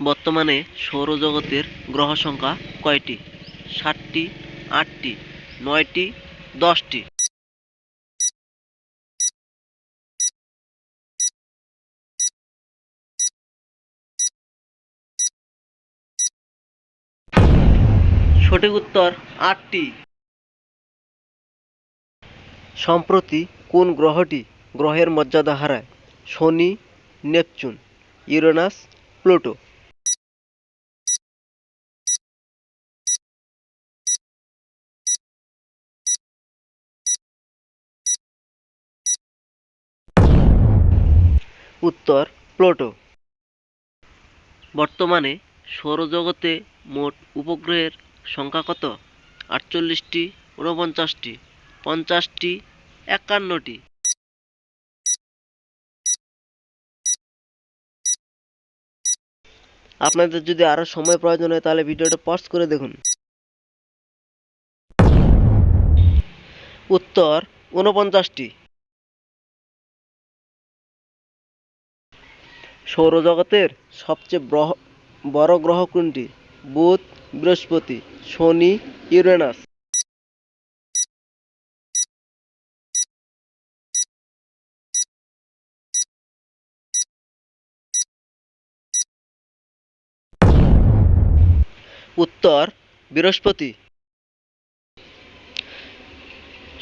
বর্তমানে সৌরজগতের গ্রহ সংখ্যা কয়টি? সাতটি, আটটি, নয়টি, দশটি। সঠিক উত্তর, আটটি। সম্প্রতি কোন গ্রহটি গ্রহের মর্যাদা হারায়? শনি, নেপচুন, ইউরেনাস, প্লুটো। উত্তর, প্লুটো। বর্তমানে সৌরজগতে মোট উপগ্রহের সংখ্যা কত? আটচল্লিশটি, ঊনপঞ্চাশটি, পঞ্চাশটি, একান্নটি। আপনাদের যদি আরও সময় প্রয়োজন হয়, তাহলে ভিডিওটা পজ করে দেখুন। উত্তর, ঊনপঞ্চাশটি। সৌরজগতের সবচেয়ে বড় গ্রহ কোনটি? বুধ, বৃহস্পতি, শনি, ইউরেনাস। উত্তর, বৃহস্পতি।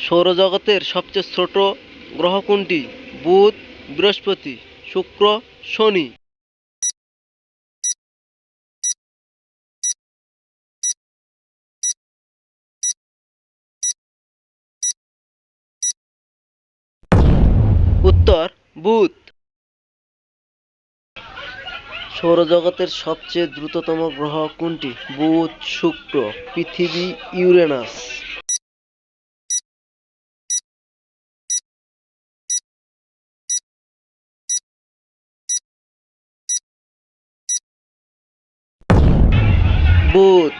সৌরজগতের সবচেয়ে ছোট গ্রহ কোনটি? বুধ, বৃহস্পতি। শুক্র শনি। উত্তর বুধ। সৌরজগতের সবচেয়ে দ্রুততম গ্রহ কোনটি? বুধ শুক্র পৃথিবী ইউরেনাস। বুধ।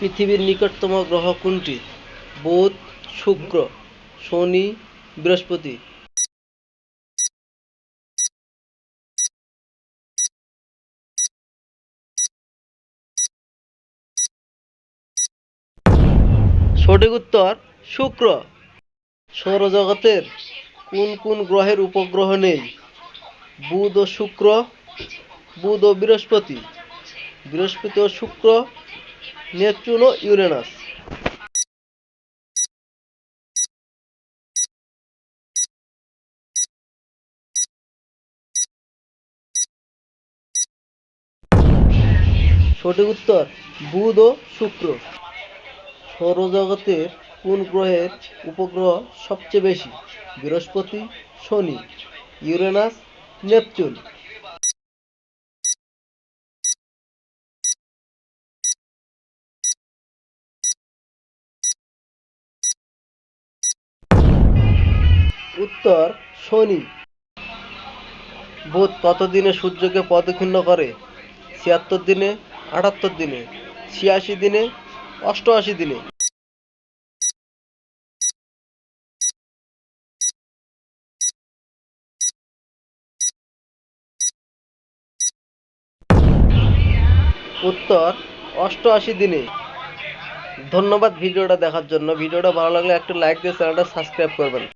পৃথিবীর নিকটতম গ্রহ কোনটি? বুধ, শুক্র, শনি, বৃহস্পতি। সঠিক উত্তর, শুক্র। সৌরজগতের কোন কোন গ্রহের উপগ্রহ নেই? বুধ ও শুক্র, বুধ ও বৃহস্পতি। বৃহস্পতি ও শুক্র, নেপচুন ও ইউরেনাস। সঠিক উত্তর, বুধ ও শুক্র। সৌরজগতের কোন গ্রহের উপগ্রহ সবচেয়ে বেশি? বৃহস্পতি, শনি, ইউরেনাস, নেপচুন। উত্তর, শনি। বুধ কত দিনে সূর্যকে প্রদক্ষিণ করে, ছিয়াত্তর দিনে, আটাত্তর দিনে, ছিয়াশি দিনে, অষ্টআশি দিনে। উত্তর, অষ্টআশি দিনে। ধন্যবাদ ভিডিওটা দেখার জন্য। ভিডিওটা ভালো লাগলে একটা লাইক দিয়ে চ্যানেলটা সাবস্ক্রাইব করবেন।